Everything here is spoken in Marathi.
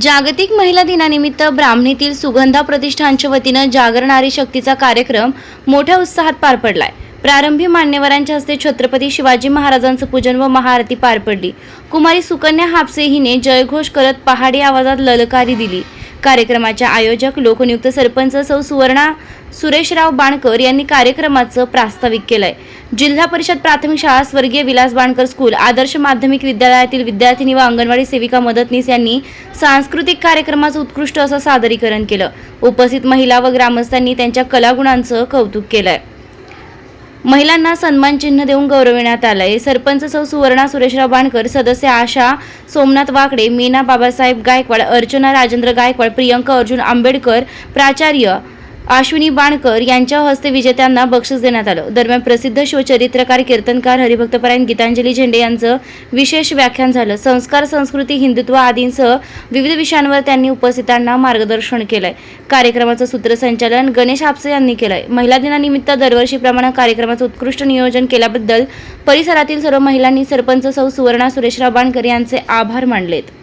जागतिक महिला दिनानिमित्त ब्राह्मणीतील सुगंधा प्रतिष्ठानच्या वतीनं जागरणारी शक्तीचा कार्यक्रम मोठ्या उत्साहात पार पडलाय. प्रारंभी मान्यवरांच्या हस्ते छत्रपती शिवाजी महाराजांचं पूजन व महाआरती पार पडली. कुमारी सुकन्या हापसे हिने जयघोष करत पहाडी आवाजात ललकारी दिली. कार्यक्रमाच्या आयोजक लोकनियुक्त सरपंच सौ सुवर्णा सुरेशराव बाणकर यांनी कार्यक्रमाचं प्रास्ताविक केलंय. जिल्हा परिषद प्राथमिक शाळा स्वर्गीय विलास बाणकर स्कूल आदर्श माध्यमिक विद्यालयातील विद्यार्थिनी व अंगणवाडी सेविका मदतनीस यांनी सांस्कृतिक कार्यक्रमाचं उत्कृष्ट असं सादरीकरण केलं. उपस्थित महिला व ग्रामस्थांनी त्यांच्या कलागुणांचं कौतुक केलंय. महिलांना सन्मान चिन्ह देऊन गौरविण्यात आलंय. सरपंच सौ सुवर्णा सुरेशराव बाणकर सदस्य आशा सोमनाथ वाकडे मीना बाबासाहेब गायकवाड अर्चना राजेंद्र गायकवाड प्रियंका अर्जुन आंबेडकर प्राचार्य अश्विनी बाणकर यांच्या हस्ते विजेत्यांना बक्षीस देण्यात आलं. दरम्यान प्रसिद्ध शिवचरित्रकार कीर्तनकार हरिभक्तपरायण गीतांजली झेंडे यांचं विशेष व्याख्यान झालं. संस्कार संस्कृती हिंदुत्व आदींसह विविध विषयांवर त्यांनी उपस्थितांना मार्गदर्शन केलंय. कार्यक्रमाचं सूत्रसंचालन गणेश आपसे यांनी केलंय. महिला दिनानिमित्त दरवर्षीप्रमाणे कार्यक्रमाचं उत्कृष्ट नियोजन केल्याबद्दल परिसरातील सर्व महिलांनी सरपंच सौ सुवर्णा सुरेशराव बाणकर यांचे आभार मानलेत.